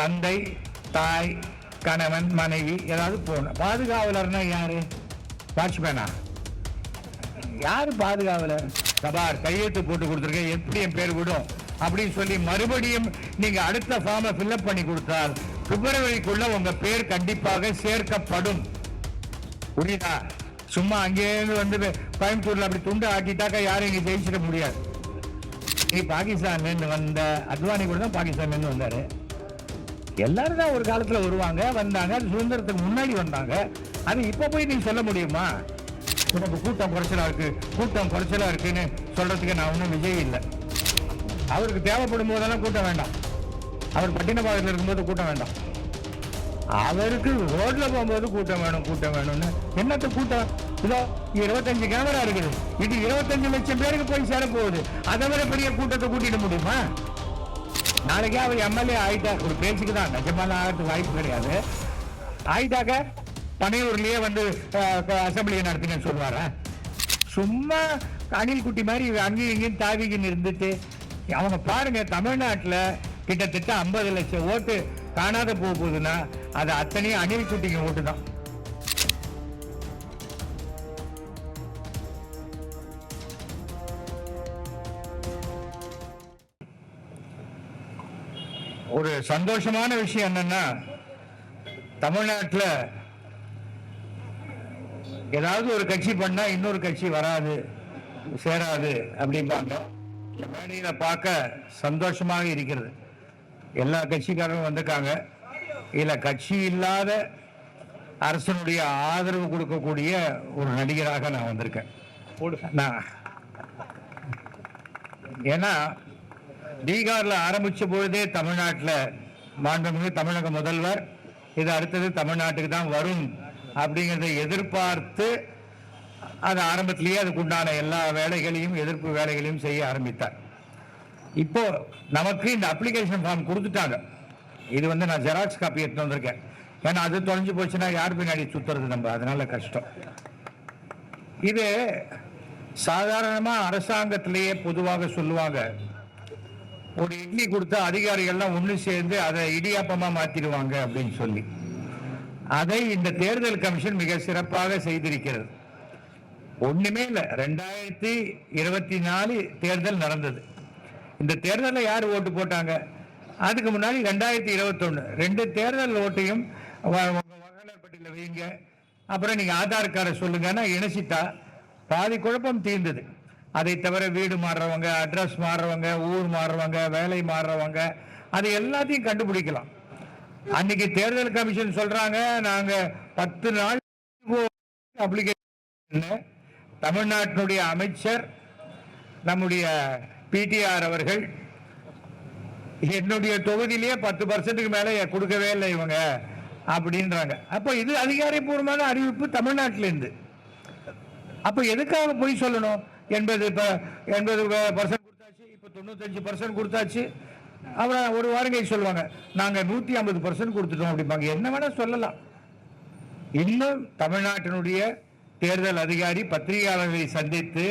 தந்தை தாய் கணவன் மனைவி ஏதாவது போகணும். பாதுகாவலர்னா யாரு? வாட்ச்மேனா? யாரு பாதுகாவலர்? சபார் கையெழுத்து போட்டு கொடுத்துருக்கேன். எப்படி என் பேர் விடும்? அப்படின்னு சொல்லி மறுபடியும் நீங்க அடுத்த ஃபார்மை ஃபில்அப் பண்ணி கொடுத்தால் பிப்ரவரிக்குள்ள உங்க பேர் கண்டிப்பாக சேர்க்கப்படும். புரியுதா? சும்மா அங்கேயிருந்து வந்து கோயம்புத்தூர்ல அப்படி துண்டு ஆட்டிட்டாக்கா யாரும் இங்க ஜெயிச்சிட முடியாது. நீ பாகிஸ்தான் இருந்து வந்த அத்வானி கூட தான் பாகிஸ்தான்லேருந்து வந்தாரு. எல்லாரும் தான் ஒரு காலத்துல வருவாங்க வந்தாங்க அது சுதந்திரத்துக்கு முன்னாடி வந்தாங்க. அது இப்போ போய் நீ சொல்ல முடியுமா? உனக்கு கூட்டம் குறைச்சலா இருக்கு கூட்டம் குறைச்சலா இருக்குன்னு சொல்றதுக்கு நான் ஒன்றும் விஜய் இல்லை. அவருக்கு தேவைப்படும் போதெல்லாம் கூட்டம் வேண்டாம். அவர் பட்டினப்பாக்கத்தில் இருக்கும்போது கூட்டம் வேண்டாம். அவருக்கு ரோட்ல போகும்போது கூட்டம் வேணும் கூட்டம் வேணும்னு. என்னத்த கூட்டம்? இதோ இருபத்தஞ்சு கேமரா இருக்குது. இது இருபத்தஞ்சு லட்சம் பேருக்கு போய் சேர போகுது அதை விட பெரிய கூட்டத்தை கூட்டிட முடியுமா? நாளைக்கே அவர் எம்எல்ஏ ஆயிட்டா ஒரு பேச்சுக்கு தான். நிஜமான ஆகிறதுக்கு வாய்ப்பு கிடையாது. ஆயிட்டாக்க பனையூர்லயே வந்து அசம்பிளியை நடத்தினேன்னு சொல்லுவாரா? சும்மா அணில் குட்டி மாதிரி அங்கேயும் இங்கேயும் தாவிக்கின்னு இருந்துட்டு அவங்க பாருங்க தமிழ்நாட்டில் கிட்டத்தட்ட ஐம்பது லட்சம் ஓட்டு காணாத போக போகுதுன்னா அது அத்தனையும் அணில் குட்டிங்க ஓட்டு தான் ஒரு சந்தோஷமான விஷயம் என்னன்னா தமிழ்நாட்டுல ஏதாவது ஒரு கட்சி பண்ணா இன்னொரு கட்சி வராது சேராது அப்படிம்பாங்க. மேடையில பார்க்க சந்தோஷமாக இருக்கிறது. எல்லா கட்சிக்காரரும் வந்திருக்காங்க. இதுல கட்சி இல்லாத அரசனுடைய ஆதரவு கொடுக்கக்கூடிய ஒரு நடிகராக நான் வந்திருக்கேன். நான் ஏன்னா பீகார்ல ஆரம்பிச்ச பொழுதே தமிழ்நாட்டில் மாண்புமிகு தமிழக முதல்வர் இது அடுத்தது தமிழ்நாட்டுக்கு தான் வரும் அப்படிங்கிறத எதிர்பார்த்து அது ஆரம்பத்திலேயே அதுக்குண்டான எல்லா வேலைகளையும் எதிர்ப்பு வேலைகளையும் செய்ய ஆரம்பித்தார். இப்போ நமக்கு இந்த அப்ளிகேஷன் ஃபார்ம் கொடுத்துட்டாங்க. இது வந்து நான் ஜெராக்ஸ் காப்பி எடுத்து வந்திருக்கேன். ஏன்னா அது தொலைஞ்சு போச்சுன்னா யார் பின்னாடி சுத்துறது நம்ம? அதனால கஷ்டம். இது சாதாரணமாக அரசாங்கத்திலேயே பொதுவாக சொல்லுவாங்க. ஒரு இட்லி கொடுத்தா அதிகாரிகள்லாம் ஒன்று சேர்ந்து அதை இடியாப்பமாக மாற்றிடுவாங்க அப்படின்னு சொல்லி. அதை இந்த தேர்தல் கமிஷன் மிக சிறப்பாக செய்திருக்கிறது. ஒன்றுமே இல்லை. ரெண்டாயிரத்தி இருபத்தி நாலு தேர்தல் நடந்தது. இந்த தேர்தலில் யார் ஓட்டு போட்டாங்க? அதுக்கு முன்னாடி ரெண்டாயிரத்தி இருபத்தொன்று ரெண்டு தேர்தல் ஓட்டையும் பட்டியலில் வைங்க அப்புறம் நீங்கள் ஆதார் கார்டை சொல்லுங்கன்னா இணைச்சிட்டா பாதி குழப்பம் தீர்ந்தது. அதை தவிர வீடு மாறுறவங்க அட்ரஸ் மாறுறவங்க ஊர் மாறுறவங்க வேலை மாறுறவங்க அது எல்லாத்தையும் கண்டுபிடிக்கலாம். அன்னைக்கு தேர்தல் கமிஷன் சொல்றாங்க நாங்க பத்து நாள் அப்ளிகேஷன் தமிழ்நாட்டினுடைய அமைச்சர் நம்முடைய பிடிஆர் அவர்கள் என்னுடைய தொகுதியிலேயே பத்து பர்சன்ட்டுக்கு மேலே கொடுக்கவே இல்லை இவங்க அப்படின்றாங்க. அப்போ இது அதிகாரப்பூர்வமான அறிவிப்பு தமிழ்நாட்டிலேருந்து. இருந்து எதுக்காக போய் சொல்லணும்? எண்பது எண்பது பர்சன்ட் கொடுத்தாச்சு இப்போ தொண்ணூத்தஞ்சு பர்சன்ட் கொடுத்தாச்சு. அப்புறம் ஒரு வாரம் கழிச்சு சொல்லுவாங்க நாங்கள் நூற்றி ஐம்பது பர்சன்ட் கொடுத்துட்டோம் அப்படிம்பாங்க. என்ன வேணால் சொல்லலாம். இன்னும் தமிழ்நாட்டினுடைய தேர்தல் அதிகாரி பத்திரிகையாளர்களை சந்தித்து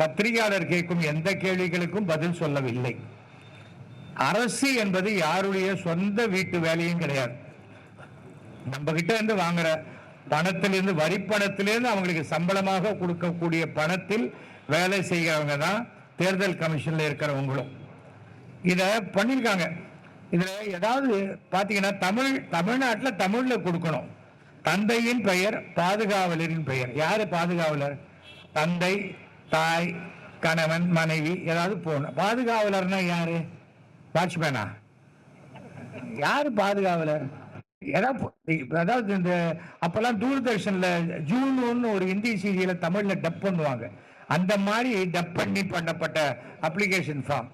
பத்திரிகையாளர் கேட்கும் எந்த கேள்விகளுக்கும் பதில் சொல்லவில்லை. அரசு என்பது யாருடைய சொந்த வீட்டு வேலையும் கிடையாது. நம்ம கிட்ட இருந்து வாங்குற பணத்திலிருந்து வரி பணத்திலிருந்து அவங்களுக்கு சம்பளமாக கொடுக்கக்கூடிய பணத்தில் வேலை செய்கிறவங்க தான் தேர்தல் கமிஷனில் இருக்கிறவங்களும். இதை பண்ணியிருக்காங்க இதில் ஏதாவது பார்த்தீங்கன்னா தமிழ் தமிழ்நாட்டில் தமிழில் கொடுக்கணும். தந்தையின் பெயர் பாதுகாவலரின் பெயர். யார் பாதுகாவலர்? தந்தை தாய் கணவன் மனைவி ஏதாவது போகணும். பாதுகாவலர்னா யார்? வாட்ச்மேனா? யார் பாதுகாவலர்? அதாவது இந்த அப்பெல்லாம் தூர்தர்ஷன்ல ஜூன் ஒன்னு ஒரு ஹிந்தி சீரியல தமிழ்ல டப் பண்ணுவாங்க. அந்த மாதிரி டப் பண்ணி பண்ணப்பட்ட அப்ளிகேஷன் ஃபார்ம்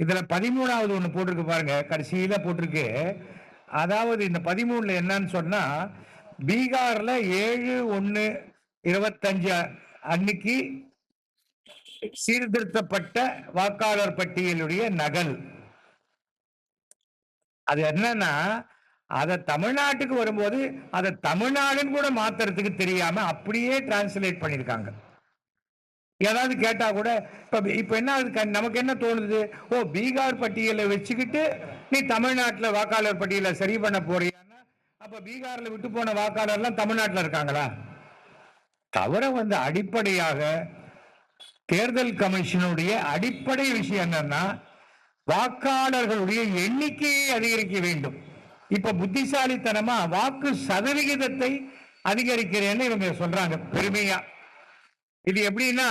இதுல பதிமூணாவது ஒண்ணு போட்டிருக்கு பாருங்க கடைசியில போட்டிருக்கு. அதாவது இந்த பதிமூணுல என்னன்னு சொன்னா பீகார்ல ஏழு ஒன்னு இருபத்தஞ்சு அன்னைக்கு சீர்திருத்தப்பட்ட வாக்காளர் பட்டியலுடைய நகல். அது என்னன்னா அதை தமிழ்நாட்டுக்கு வரும்போது அதை தமிழ்நாடுன்னு கூட மாத்துறதுக்கு தெரியாம அப்படியே டிரான்ஸ்லேட் பண்ணியிருக்காங்க ஏதாவது கேட்டா கூட இப்ப இப்ப என்ன ஆகுது? க- நமக்கு என்ன தோணுது? ஓ பீகார் பட்டியலை வச்சுக்கிட்டு நீ தமிழ்நாட்டில் வாக்காளர் பட்டியலை சரி பண்ண போறியான்னா அப்ப பீகார்ல விட்டு போன வாக்காளர்லாம் தமிழ்நாட்டில் இருக்காங்களா? தவிர வந்து அடிப்படையாக தேர்தல் கமிஷனுடைய அடிப்படை விஷயம் என்னன்னா வாக்காளர்களுடைய எண்ணிக்கையை அதிகரிக்க வேண்டும். இப்ப புத்திசாலித்தனமா வாக்கு சதவிகிதத்தை அதிகரிக்கிறேன்னு இவங்க சொல்றாங்க பெருமையா. இது எப்படின்னா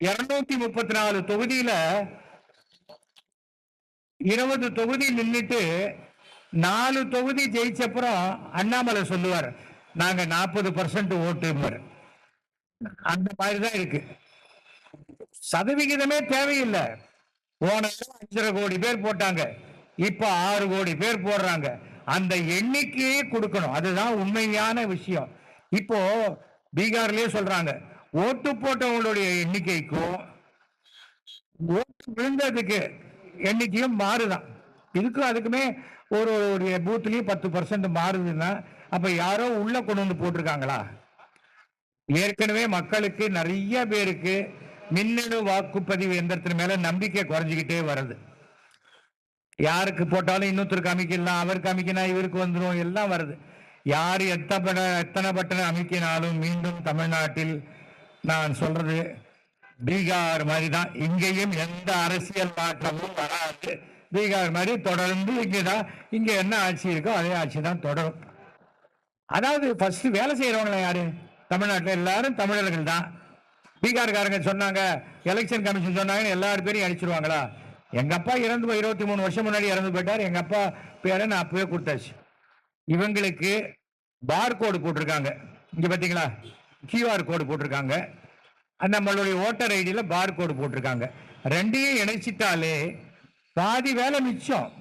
இருநூத்தி முப்பத்தி நாலு தொகுதியில இருபது தொகுதி நின்றுட்டு நாலு தொகுதி ஜெயிச்சப்புறம் அண்ணாமலை சொல்லுவார் நாங்க நாற்பது பர்சன்ட் ஓட்டுவார் அந்த மாதிரி தான் இருக்கு. சதவிகிதமே தேவையில்லை. போன அஞ்சரை கோடி பேர் போட்டாங்க. இப்ப ஆறு கோடி பேர் போடுறாங்க. அந்த எண்ணிக்கையே கொடுக்கணும். அதுதான் உண்மையான விஷயம். இப்போ பீகார்லயே சொல்றாங்க. ஓட்டு போட்டவங்களுடைய எண்ணிக்கைக்கும் ஓட்டு விழுந்ததுக்கு எண்ணிக்கையும் மாறுதான். இதுக்கும் அதுக்குமே ஒரு ஒரு பூத்துலயும் பத்து பர்சன்ட் மாறுதுன்னா அப்ப யாரோ உள்ள கொண்டு வந்து போட்டிருக்காங்களா? ஏற்கனவே மக்களுக்கு நிறைய பேருக்கு மின்னணு வாக்குப்பதிவு எந்திரத்தின் மேல நம்பிக்கை குறைஞ்சிக்கிட்டே வருது. யாருக்கு போட்டாலும் இன்னொருத்தருக்கு அமைக்கலாம் அவருக்கு அமைக்கினா இவருக்கு வந்துடும் எல்லாம் வருது. யார் எத்தனை எத்தனை பட்டனை அமைக்கினாலும் மீண்டும் தமிழ்நாட்டில் நான் சொல்றது பீகார் மாதிரி தான் இங்கேயும் எந்த அரசியல் மாற்றமும் வராது. பீகார் மாதிரி தொடர்ந்து இங்கதான் இங்க என்ன ஆட்சி இருக்கோ அதே ஆட்சி தான் தொடரும். அதாவது ஃபர்ஸ்ட் வேலை செய்யறவங்கள யாரு? தமிழ்நாட்டில் எல்லாரும் தமிழர்கள் தான் பீகார்காரங்க சொன்னாங்க எலெக்ஷன் கமிஷன் சொன்னாங்கன்னு எல்லாரும் பேரையும் அடிச்சிருவாங்களா? எங்க அப்பா இறந்து போய் இருபத்தி மூணு வருஷம் முன்னாடி இறந்து போயிட்டார் எங்க அப்பா பேரை நான் அப்பவே கொடுத்தாச்சு. இவங்களுக்கு பார் கோடு போட்டிருக்காங்க. இங்க பாத்தீங்களா? கியூஆர் கோடு போட்டிருக்காங்க. நம்மளுடைய ஓட்டர் ஐடியில பார் கோடு போட்டிருக்காங்க. ரெண்டையும் இணைச்சிட்டாலே பாதி வேலை மிச்சம்.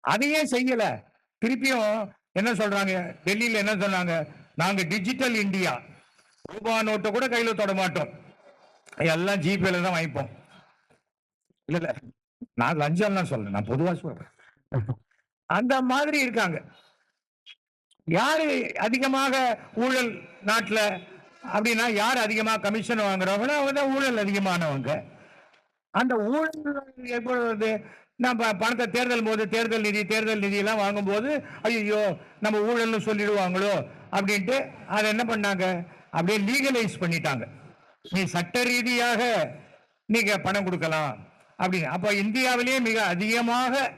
அதையே செய்யல. திருப்பியும் என்ன சொல்றாங்க? டெல்லியில என்ன சொன்னாங்க? நாங்க டிஜிட்டல் இந்தியா ரூபா நோட்டை கூட கையில தொட மாட்டோம். எல்லாம் ஜிபேல தான் வாங்கிப்போம். இல்ல இல்ல. நான் லஞ்சம்லாம் சொல்ல நான் பொதுவா சொல்றேன். அந்த மாதிரி இருக்காங்க. யாரு அதிகமாக ஊழல் நாட்டுல அப்படின்னா யார் அதிகமாக கமிஷன் வாங்குறவங்களோ அவங்க தான் ஊழல் அதிகமானவங்க. அந்த ஊழல் எப்பொழுது நம்ம பணத்தை தேர்தல் போது தேர்தல் நிதி தேர்தல் நிதி எல்லாம் வாங்கும்போது ஐயோ நம்ம ஊழல்னு சொல்லிடுவாங்களோ அப்படின்ட்டு அதை என்ன பண்ணாங்க? அப்படியே லீகலைஸ் பண்ணிட்டாங்க. நீ சட்ட ரீதியாக நீங்க பணம் கொடுக்கலாம். அப்படின்னு அப்போ இந்தியாவிலேயே மிக அதிகமாக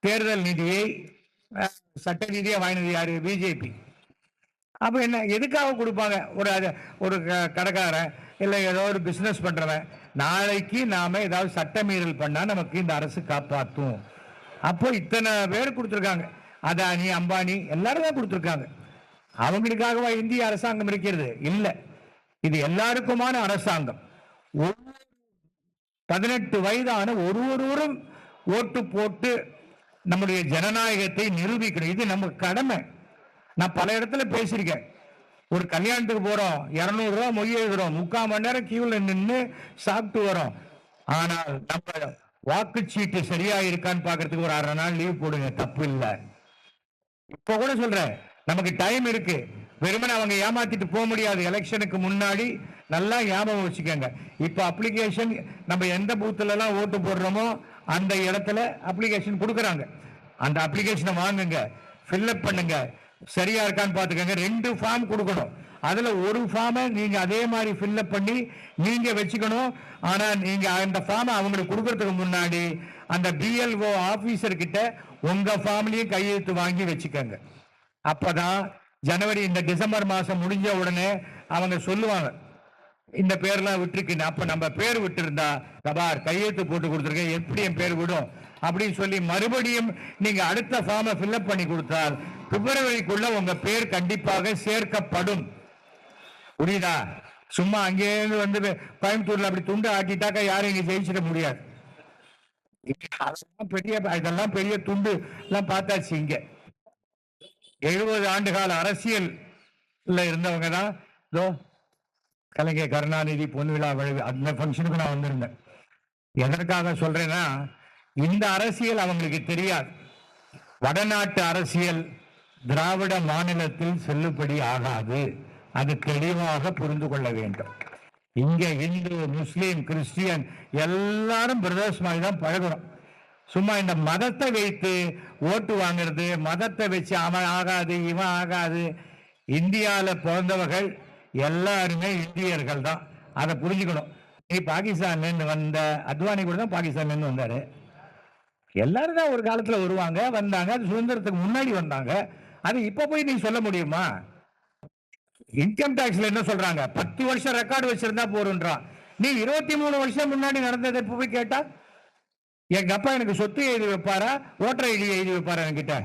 தேர்தல் நிதியை சட்ட ரீதியா வாங்கினது யாரு? பிஜேபி அப்போ என்ன எதுக்காக கொடுப்பாங்க? ஒரு அது ஒரு க- கடைக்காரன் இல்லை ஏதோ ஒரு பிஸ்னஸ் பண்ணுறவன் நாளைக்கு நாம் ஏதாவது சட்டமீறல் பண்ணால் நமக்கு இந்த அரசு காப்பாற்றும் அப்போ இத்தனை பேர் கொடுத்துருக்காங்க. அதானி அம்பானி எல்லாரும் தான் கொடுத்துருக்காங்க. அவங்களுக்காகவா இந்திய அரசாங்கம் இருக்கிறது? இல்லை. இது எல்லாருக்குமான அரசாங்கம். ஒவ்வொரு பதினெட்டு வயதான ஒரு ஒருவரும் ஓட்டு போட்டு நம்முடைய ஜனநாயகத்தை நிரூபிக்கணும். இது நம்ம கடமை. நான் பல இடத்துல பேசியிருக்கேன். ஒரு கல்யாணத்துக்கு போறோம் இருநூறு ரூபா மொய் எழுதுறோம் முக்கால் மணி நேரம் கியூல நின்று சாப்பிட்டு வரோம். ஆனால் நம்ம வாக்குச்சீட்டு சரியா இருக்கான்னு பார்க்கறதுக்கு ஒரு அரை நாள் லீவ் போடுங்க தப்பு இல்லை. இப்ப கூட சொல்றேன் நமக்கு டைம் இருக்கு. வெறுமனே அவங்க ஏமாத்திட்டு போக முடியாது. எலெக்ஷனுக்கு முன்னாடி நல்லா ஞாபகம் வச்சுக்கோங்க. இப்போ அப்ளிகேஷன் நம்ம எந்த பூத்துலலாம் ஓட்டு போடுறோமோ அந்த இடத்துல அப்ளிகேஷன் கொடுக்குறாங்க. அந்த அப்ளிகேஷனை வாங்குங்க. ஃபில்அப் பண்ணுங்க. சரியா இருக்கான்னு பார்த்துக்கோங்க. ரெண்டு ஃபார்ம் கொடுக்கணும். அதில் ஒரு ஃபார்மை நீங்கள் அதே மாதிரி ஃபில்அப் பண்ணி நீங்கள் வச்சுக்கணும். ஆனால் நீங்கள் அந்த ஃபார்மை அவங்களுக்கு கொடுக்கறதுக்கு முன்னாடி அந்த பிஎல்ஓ ஆஃபீஸர்கிட்ட உங்கள் ஃபார்ம்லேயும் கையெழுத்து வாங்கி வச்சுக்கோங்க. அப்பதான் ஜனவரி இந்த டிசம்பர் மாசம் முடிஞ்ச உடனே அவங்க சொல்லுவாங்க. இந்த பேர்லாம் விட்டுருக்குன்னு அப்ப நம்ம பேர் விட்டுருந்தா கபார் கையெழுத்து போட்டு கொடுத்துருக்கேன். எப்படி என் பேர் விடும்? அப்படின்னு சொல்லி மறுபடியும் நீங்க அடுத்த ஃபார்மை ஃபில்அப் பண்ணி கொடுத்தால் பிப்ரவரிக்குள்ள உங்க பேர் கண்டிப்பாக சேர்க்கப்படும். புரியுதா? சும்மா அங்கேருந்து வந்து கோயம்புத்தூர்ல அப்படி துண்டு ஆட்டிட்டாக்கா யாரும் இங்க ஜெயிச்சிட முடியாது. அதெல்லாம் பெரிய இதெல்லாம் பெரிய துண்டு எல்லாம் பார்த்தாச்சு இங்க. எழுபது ஆண்டு கால இருந்தவங்க தான் இதோ கலைஞர் கருணாநிதி பொன்விழா விழா அந்த ஃபங்க்ஷனுக்கு நான் வந்திருந்தேன். எதற்காக சொல்றேன்னா இந்த அரசியல் அவங்களுக்கு தெரியாது. வடநாட்டு அரசியல் திராவிட மாநிலத்தில் செல்லுபடி ஆகாது. அது தெளிவாக புரிந்து கொள்ள வேண்டும். இங்க இந்து முஸ்லீம் கிறிஸ்டியன் எல்லாரும் பிரதர்ஸ் மாதிரி தான் பழகுறோம். சும்மா இந்த மதத்தை வைத்து ஓட்டு வாங்குறது மதத்தை வச்சு அவன் ஆகாது இவன் ஆகாது. இந்தியாவில் பிறந்தவர்கள் எல்லாருமே இந்தியர்கள் தான். அதை புரிஞ்சுக்கணும். நீ பாகிஸ்தான்லேருந்து வந்த அத்வானி கூட தான் பாகிஸ்தான்லேருந்து வந்தாரு. எல்லாரும் தான் ஒரு காலத்தில் வருவாங்க வந்தாங்க அது சுதந்திரத்துக்கு முன்னாடி வந்தாங்க. அது இப்போ போய் நீ சொல்ல முடியுமா? இன்கம் டேக்ஸில் என்ன சொல்றாங்க? பத்து வருஷம் ரெக்கார்டு வச்சிருந்தா போறோன்றான் நீ இருபத்தி மூணு வருஷம் முன்னாடி நடந்ததை இப்போ போய் கேட்டா எங்க அப்பா எனக்கு சொத்து எழுதி வைப்பாரா? ஓட்டர் ஐடி எழுதி வைப்பாரா என்கிட்ட?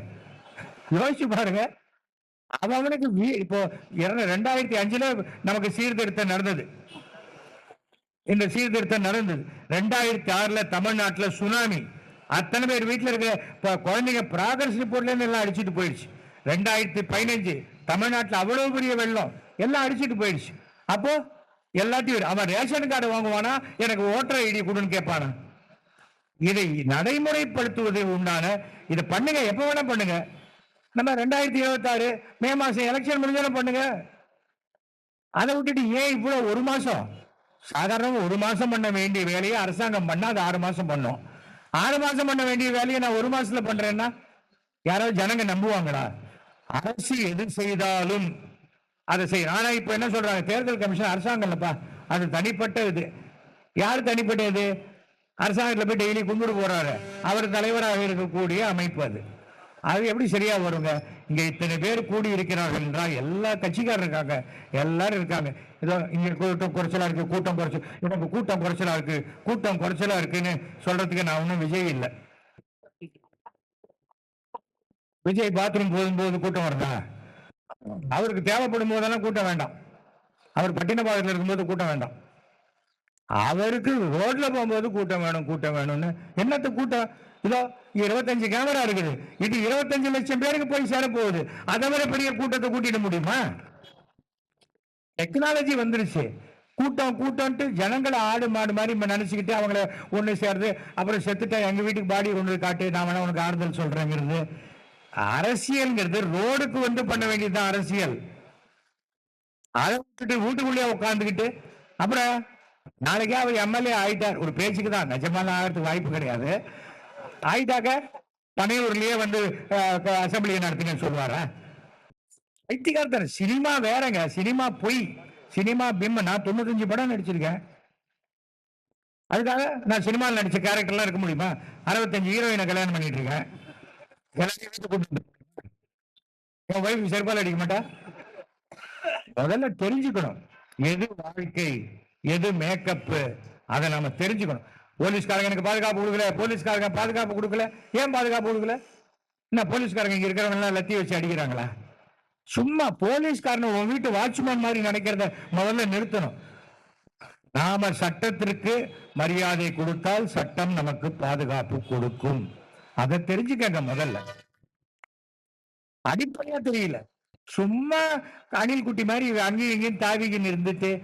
யோசிச்சு பாருங்க. அவன் அவனுக்கு வீ- இப்போ ரெண்டாயிரத்தி அஞ்சுல நமக்கு சீர்திருத்தம் நடந்தது. இந்த சீர்திருத்தம் நடந்தது. ரெண்டாயிரத்தி ஆறுல தமிழ்நாட்டுல சுனாமி. அத்தனை பேர் வீட்டுல இருக்கிற இப்போ குழந்தைங்க ப்ராகிரஸ் ரிப்போர்ட்ல எல்லாம் அடிச்சிட்டு போயிடுச்சு. ரெண்டாயிரத்தி பதினஞ்சு தமிழ்நாட்டுல அவ்வளவு பெரிய வெள்ளம். எல்லாம் அடிச்சிட்டு போயிடுச்சு. அப்போ எல்லாத்தையும் அவன் ரேஷன் கார்டு வாங்குவானா? எனக்கு ஓட்டர் ஐடி கொடுன்னு கேட்பானா? இதை நடைமுறைப்படுத்துவது உண்டான இதை பண்ணுங்க எப்ப வேணா பண்ணுங்க. நம்ம ரெண்டாயிரத்தி இருபத்தாறு மே மாசம் எலெக்ஷன் முடிஞ்சாலும் பண்ணுங்க. அதை விட்டுட்டு ஏன் இவ்வளவு ஒரு மாசம்? சாதாரணமாக ஒரு மாசம் பண்ண வேண்டிய வேலையை அரசாங்கம் பண்ணா அது ஆறு மாசம் பண்ணும். ஆறு மாசம் பண்ண வேண்டிய வேலையை நான் ஒரு மாசத்துல பண்றேன்னா யாராவது ஜனங்க நம்புவாங்களா? அரசு எது செய்தாலும் அதை செய்யும் ஆனா இப்ப என்ன சொல்றாங்க? தேர்தல் கமிஷன் அரசாங்கம் இல்லப்பா அது தனிப்பட்ட இது யார் தனிப்பட்ட இது அரசாங்கத்தில் போய் டெய்லி கும்பிடு போறாரு. அவர் தலைவராக இருக்கக்கூடிய அமைப்பு அது. அது எப்படி சரியா வருங்க? இங்க இத்தனை பேர் கூடி இருக்கிறார்கள் என்றால் எல்லா கட்சிக்காரர் இருக்காங்க. எல்லாரும் இருக்காங்க. இதோ இங்க கூட்டம் குறைச்சலா இருக்கு கூட்டம் குறைச்சல். எனக்கு கூட்டம் குறைச்சலா இருக்கு கூட்டம் குறைச்சலா இருக்குன்னு சொல்றதுக்கு நான் ஒன்றும் விஜய் இல்லை. விஜய் பாத்ரூம் போகும்போது கூட்டம் வருதா? அவருக்கு தேவைப்படும் போதெல்லாம் கூட்டம் வேண்டாம். அவர் பட்டினப்பாக்கத்தில் இருக்கும்போது கூட்டம் வேண்டாம். அவருக்கு ரோட்ல போகும்போது கூட்டம் வேணும் கூட்டம் வேணும்னு. என்னத்த கூட்டம்? இதோ இருபத்தஞ்சு கேமரா இருக்குது. இது இருபத்தஞ்சு லட்சம் பேருக்கு போய் சேர போகுது அதை விட பெரிய கூட்டத்தை கூட்டிட முடியுமா? டெக்னாலஜி வந்துருச்சு. கூட்டம் கூட்டம்ட்டு ஜனங்களை ஆடு மாடு மாதிரி இப்ப நினைச்சுக்கிட்டு அவங்கள ஒண்ணு சேர்ந்து அப்புறம் செத்துட்டா எங்க வீட்டுக்கு பாடி ஒன்று காட்டு நான் வேணா உனக்கு ஆறுதல் சொல்றேங்கிறது. அரசியல்ங்கிறது ரோடுக்கு வந்து பண்ண வேண்டியதுதான் அரசியல். அதை விட்டுட்டு வீட்டுக்குள்ளேயே உட்காந்துக்கிட்டு அப்புறம் நாளைக்கே அவர் எம்எல்ஏ ஆயிட்டார். ஒரு பேச்சுக்கு தான். நிஜமான ஆகிறதுக்கு வாய்ப்பு கிடையாது. ஆயிட்டாக்க பனையூர்லயே வந்து அசம்பிளியை நடத்துங்கன்னு சொல்லுவாரா? வைத்தியகார்த்தன் சினிமா வேறங்க. சினிமா பொய். சினிமா பிம் நான் தொண்ணூத்தஞ்சு படம் நடிச்சிருக்கேன். அதுக்காக நான் சினிமாவில் நடிச்ச கேரக்டர்லாம் இருக்க முடியுமா? அறுபத்தஞ்சு ஹீரோயினை கல்யாணம் பண்ணிட்டு இருக்கேன் எல்லாத்தையும் வீட்டுக்கு கூட்டிட்டு என் ஒய்ஃப் செருப்பால் அடிக்க மாட்டா? முதல்ல தெரிஞ்சுக்கணும். எது வாழ்க்கை? எது மேக்கப்பு அதை நாம தெரிஞ்சுக்கணும். போலீஸ்காரங்க எனக்கு பாதுகாப்பு கொடுக்கல. போலீஸ்காரங்க பாதுகாப்பு கொடுக்கல. ஏன் பாதுகாப்பு கொடுக்கல? என்ன போலீஸ்காரங்க இங்க இருக்கிறவங்க எல்லாம் லத்தி வச்சு அடிக்கிறாங்களா? சும்மா போலீஸ்காரன் உன் வீட்டு வாட்ச்மேன் மாதிரி நினைக்கிறத முதல்ல நிறுத்தணும். நாம சட்டத்திற்கு மரியாதை கொடுத்தால் சட்டம் நமக்கு பாதுகாப்பு கொடுக்கும். அதை தெரிஞ்சுக்கங்க முதல்ல. அடிப்படையா தெரியல. சும்மா அணில் குட்டி மாதிரி அங்கேயும் இங்கேயும் தாவிகின்னு இருந்துட்டு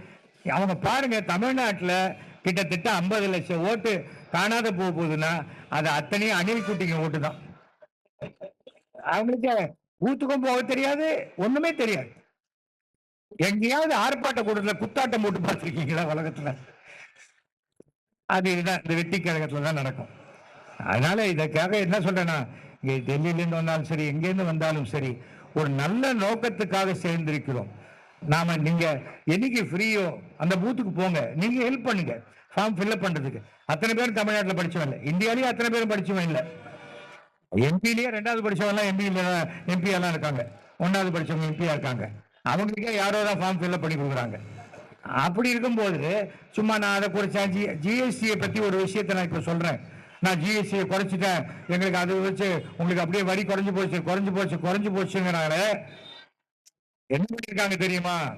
அவங்க பாருங்க தமிழ்நாட்டில் கிட்டத்தட்ட ஐம்பது லட்சம் ஓட்டு காணாத போக போகுதுன்னா அது அத்தனையும் அணில் குட்டிங்க ஓட்டு தான். அவங்களுக்கு ஊத்துக்கும் போக தெரியாது ஒண்ணுமே தெரியாது. எங்கேயாவது ஆர்ப்பாட்ட கூட்டத்தில் குத்தாட்டம் போட்டு பார்த்துருக்கீங்களா உலகத்துல? அது இதுதான் இந்த வெட்டி கழகத்துல தான் நடக்கும். அதனால இதற்காக என்ன சொல்றேன்னா இங்கே டெல்லியிலேருந்து வந்தாலும் சரி எங்கேருந்து வந்தாலும் சரி ஒரு நல்ல நோக்கத்துக்காக சேர்ந்திருக்கிறோம். நாம நீங்க என்னைக்கு ஃப்ரீயோ அந்த பூத்துக்கு போங்க. நீங்க ஹெல்ப் பண்ணுங்க. ஃபார்ம் ஃபில்அப் பண்றதுக்கு. அத்தனை பேரும் தமிழ்நாட்டில் படிச்சவன் இல்லை. இந்தியாலயே அத்தனை பேரும் படிச்சவன் இல்லை. எம்பிலேயே ரெண்டாவது படிச்சவங்க எல்லாம் எம்பியில எம்பி எல்லாம் இருக்காங்க. ஒன்றாவது படிச்சவங்க எம்பியா இருக்காங்க. அவங்களுக்கே யாரோ தான் ஃபார்ம் ஃபில்அப் பண்ணி கொடுக்குறாங்க. அப்படி இருக்கும்போது சும்மா நான் அதை குறைச்சேன். ஜி ஜிஎஸ்டியை பற்றி ஒரு விஷயத்தை நான் இப்போ சொல்றேன். நான் ஜிஎஸ்டியை குறைச்சிட்டேன். எங்களுக்கு அது வச்சு உங்களுக்கு அப்படியே வரி குறைஞ்சி போச்சு குறைஞ்சி போச்சு குறைஞ்சி போச்சுங்கிறாங்க என்ன பண்ணிருக்காங்க தெரியுமா?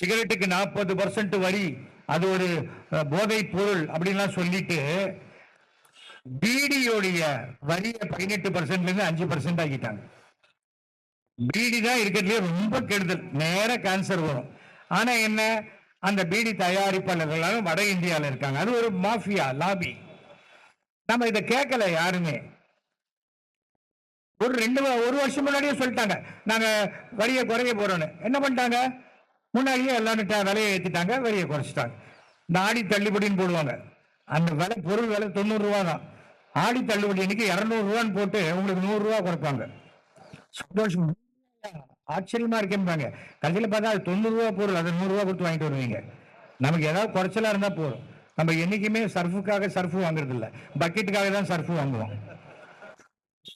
சிகரெட்டுக்கு நாற்பது பர்சன்ட் வரி அது ஒரு போதை பொருள் அப்படின்லாம் சொல்லிட்டு பீடியோடைய வரியை பதினெட்டு பர்சன்ட்ல இருந்து அஞ்சு பர்சன்ட் ஆக்கிட்டாங்க. பீடி தான் இருக்கிறதுலே ரொம்ப கெடுதல். நேர கேன்சர் வரும். ஆனா என்ன? அந்த பீடி தயாரிப்பாளர்கள் வட இந்தியாவில் இருக்காங்க. அது ஒரு மாஃபியா லாபி நம்ம இதை கேட்கல யாருமே. ஒரு ரெண்டு ஒரு வருஷம் முன்னாடியே சொல்லிட்டாங்க. நாங்க வரியை குறைய போறோம்னு என்ன பண்ணிட்டாங்க? முன்னாடியே எல்லாரும் விலையை ஏற்றிட்டாங்க வரியை குறைச்சிட்டாங்க. இந்த ஆடி தள்ளுபடின்னு போடுவாங்க. அந்த விலை பொருள் விலை தொண்ணூறு ரூபா தான். ஆடி தள்ளுபடி இன்னைக்கு இரநூறுவான்னு போட்டு உங்களுக்கு நூறுரூவா குறைப்பாங்க. சந்தோஷம். ஆச்சரியமா இருக்கேன்பாங்க. கடைசியில் பார்த்தா அது தொண்ணூறு ரூபா பொருள் அதை நூறுரூவா கொடுத்து வாங்கிட்டு வருவீங்க. நமக்கு ஏதாவது குறைச்சலாக இருந்தால் போதும். நம்ம என்றைக்குமே சர்ஃபுக்காக சர்ஃபு வாங்குறது இல்லை பக்கெட்டுக்காக தான் சர்ஃபு வாங்குவோம்.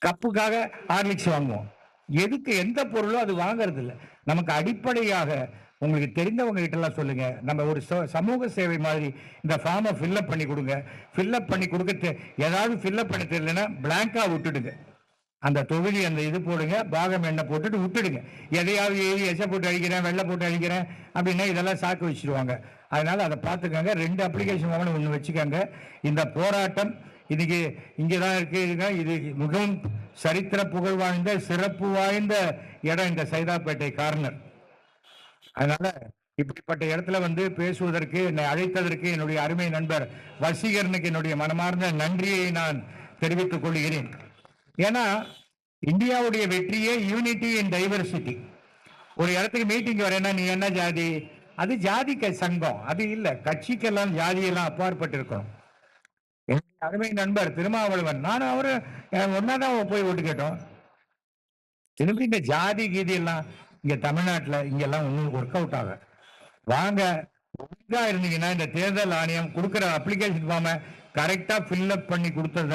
கப்புக்காக ஹார்லிக்ஸ் வாங்குவோம். எதுக்கு எந்த பொருளோ அது வாங்கறது இல்லை நமக்கு அடிப்படையாக உங்களுக்கு தெரிந்தவங்க கிட்டலாம் சொல்லுங்க. நம்ம ஒரு சமூக சேவை மாதிரி இந்த ஃபார்மை ஃபில்லப் பண்ணி கொடுங்க. ஃபில்லப் பண்ணி கொடுக்க ஏதாவது ஃபில்லப் பண்ண தெரியலன்னா பிளாங்காக விட்டுடுங்க. அந்த தொகுதி அந்த இது போடுங்க. பாகம் எண்ணெய் போட்டுட்டு விட்டுடுங்க. எதையாவது எழுதி எசை போட்டு அழிக்கிறேன் வெள்ளை போட்டு அழிக்கிறேன் அப்படின்னா இதெல்லாம் சாக்கு வச்சிருவாங்க அதனால அதை பார்த்துக்கோங்க. ரெண்டு அப்ளிகேஷன் வாங்கணும் ஒன்று வச்சுக்கோங்க. இந்த போராட்டம் இன்னைக்கு இங்கே தான் இருக்குங்க. இது மிகவும் சரித்திர புகழ் வாய்ந்த சிறப்பு வாய்ந்த இடம் இந்த சைதாப்பேட்டை கார்னர் அதனால இப்படிப்பட்ட இடத்துல வந்து பேசுவதற்கு என்னை அழைத்ததற்கு என்னுடைய அருமை நண்பர் வசீகரனுக்கு என்னுடைய மனமார்ந்த நன்றியை நான் தெரிவித்துக் கொள்கிறேன். ஏன்னா இந்தியாவுடைய வெற்றியே யூனிட்டி இன் டைவர்சிட்டி ஒரு இடத்துக்கு மீட்டிங் வரேன்னா நீ என்ன ஜாதி? அது ஜாதி சங்கம். அது இல்லை. கட்சிக்கெல்லாம் ஜாதியெல்லாம் அப்பாற்பட்டு இருக்கணும் என்னுடைய அருமை நண்பர் திருமாவளவன். நானும் அவரு ஒன்னாதான் போய் ஓட்டு கேட்டோம். திரும்பி இந்த ஜாதி கீதி எல்லாம் இங்க தமிழ்நாட்டுல இங்க எல்லாம் உங்களுக்கு ஒர்க் அவுட் ஆகும் வாங்க ஒழுங்கா இருந்தீங்கன்னா இந்த தேர்தல் ஆணையம் கொடுக்குற அப்ளிகேஷன் ஃபார்மை கரெக்டா ஃபில்அப் பண்ணி கொடுத்தத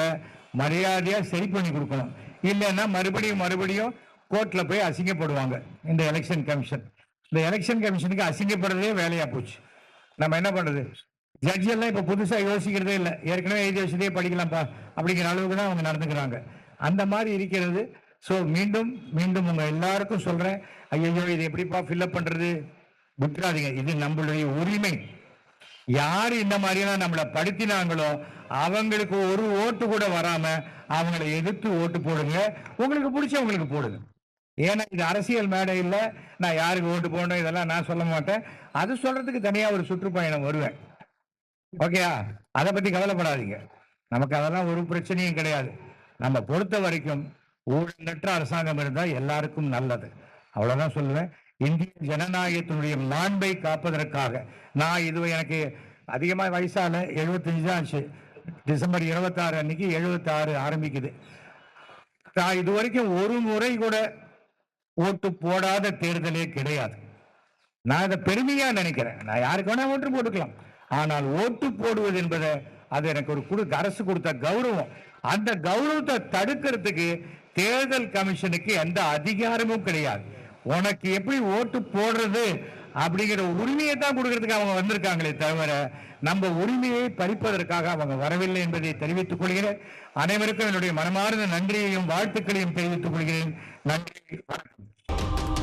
மரியாதையா சரி பண்ணி கொடுக்கணும். இல்லைன்னா மறுபடியும் மறுபடியும் கோர்ட்ல போய் அசிங்கப்படுவாங்க இந்த எலெக்ஷன் கமிஷன் இந்த எலெக்ஷன் கமிஷனுக்கு அசிங்கப்படுறதே வேலையா போச்சு. நம்ம என்ன பண்றது? ஜட்ஜ் எல்லாம் இப்ப புதுசா யோசிக்கிறதே இல்லை. ஏற்கனவே எழுதி வச்சதே படிக்கலாம்ப்பா அப்படிங்கிற அளவுக்கு தான் அவங்க நடந்துக்கிறாங்க. அந்த மாதிரி இருக்கிறது. ஸோ மீண்டும் மீண்டும் உங்க எல்லாருக்கும் சொல்றேன். ஐயோ இது எப்படிப்பா ஃபில்அப் பண்றது? விட்டுறாதீங்க. இது நம்மளுடைய உரிமை. யார் இந்த மாதிரியெல்லாம் நம்மளை படுத்தினாங்களோ அவங்களுக்கு ஒரு ஓட்டு கூட வராம அவங்களை எதிர்த்து ஓட்டு போடுங்க. உங்களுக்கு பிடிச்சவங்களுக்கு போடுங்க. ஏன்னா இது அரசியல் மேடை இல்லை. நான் யாருக்கு ஓட்டு போடணும் இதெல்லாம் நான் சொல்ல மாட்டேன். அது சொல்றதுக்கு தனியா ஒரு சுற்றுப்பயணம் வருவேன். ஓகேயா? அதை பத்தி கவலைப்படாதீங்க. நமக்கு அதெல்லாம் ஒரு பிரச்சனையும் கிடையாது. நம்ம பொறுத்த வரைக்கும் ஊழலற்ற அரசாங்கம் இருந்தால் எல்லாருக்கும் நல்லது. அவ்வளவுதான் சொல்லுவேன். இந்திய ஜனநாயகத்தினுடைய மாண்பை காப்பதற்காக. நான் இது எனக்கு அதிகமா வயசால 75 தான் ஆச்சு. டிசம்பர் 26 அன்னைக்கு 76 ஆரம்பிக்குது. நான் இது வரைக்கும் ஒரு முறை கூட ஓட்டு போடாத தேர்தலே கிடையாது. நான் அதை பெருமையா நினைக்கிறேன். நான் யாருக்கு வேணா ஓட்டு போட்டுக்கலாம். ஆனால் ஓட்டு போடுவது என்பது அது எனக்கு ஒரு குடு அரசு கொடுத்த கௌரவம். அந்த கௌரவத்தை தடுக்கிறதுக்கு தேர்தல் கமிஷனுக்கு எந்த அதிகாரமும் கிடையாது. உனக்கு எப்படி ஓட்டு போடுறது அப்படிங்கிற உரிமையை தான் கொடுக்கறதுக்கு அவங்க வந்திருக்காங்களே தவிர நம்ம உரிமையை பறிப்பதற்காக அவங்க வரவில்லை என்பதை தெரிவித்துக் கொள்கிறேன். அனைவருக்கும் என்னுடைய மனமார்ந்த நன்றியையும் வாழ்த்துக்களையும் தெரிவித்துக் கொள்கிறேன். நன்றி வணக்கம்.